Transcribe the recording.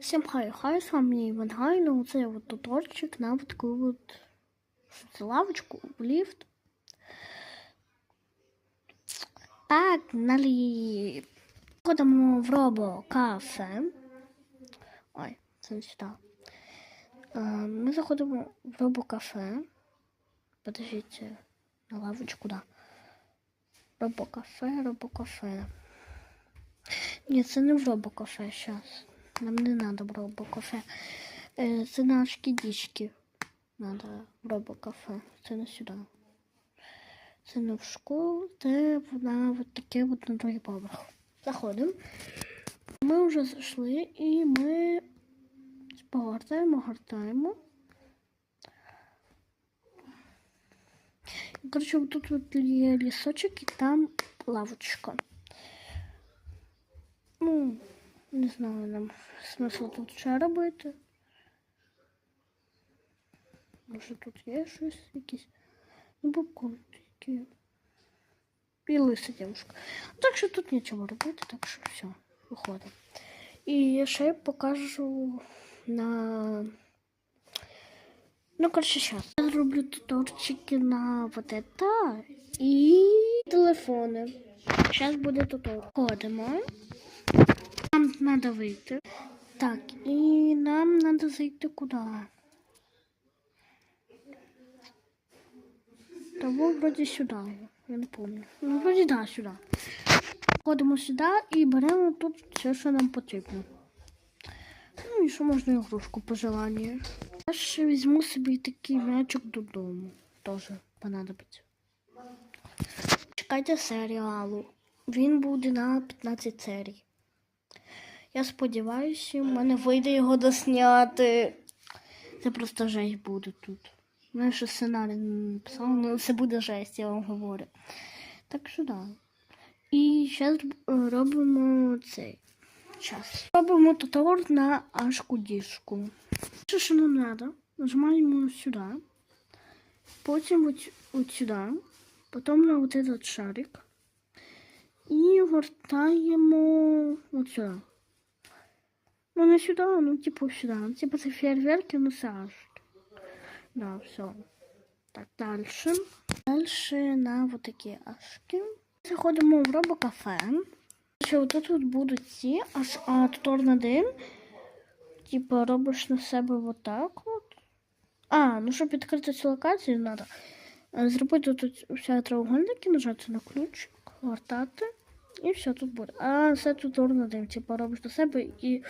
Всім хай, хай, з вами Івангайно, оце от туторчик на от таку от що це, лавочку, в ліфт. Далі ходимо в робокафе. Ой, це не сюди. Е, Ми заходимо в робокафе. Подождіть, на лавочку, да. Робокафе, робокафе. Ні, це не в робокафе зараз. Нам не треба в робокафе. Е, Це на шкідічки. Надо в робокафе. Це не сюди. Це не в школу, це на от таке от на другий поверх. Заходимо. Ми вже зайшли і ми погортаємо, гортаємо. Коротше, тут от є лісочок і там лавочка. Ну, не знаю, нам смисл тут ще робити. Може тут є щось якісь. Ну, попкорн такі. І лиса дівчинка. Так що тут нічого робити, так що все, виходимо. І я ще покажу на. Ну, коротше, зараз. Я зроблю туторчики на вот это і телефони. Зараз буде тутор. Ходимо. Нам треба вийти. Так, і нам треба зайти куди? Того вроді сюди. Я не пам'ятаю. Ну, вроді да, сюди. Ходимо сюди і беремо тут все, що нам потрібно. Ну і що можна ігрушку по желанню. Я ще візьму собі такий м'ячик додому. Теж понадобиться. Чекайте серіалу. Він буде на 15 серій. Я сподіваюся, в мене вийде його досняти. Це просто жесть буде тут. Ну, що сценарій не написав, але це буде жесть, я вам говорю. Так що да. І зараз робимо цей час. Робимо тотор на ашку діжку. Що що нам треба? Нажимаємо сюди. Потім от, от сюди. Потім на вот этот шарик. І гортаємо от сюди. Не сюди, ну типу сюди. Типу це фейерверки, ну це. Да, все. Так, дальше. Дальше на вот такі ашки. Заходимо в робокафе. Ще отут тут будуть ці, а тутор на дим. Типа робиш на себе вот так от. А, ну щоб відкрити цю локацію, треба зробити тут все треугольники, нажати на ключик, гортати. І все тут буде. А це тутор на дим. Типа до на себе і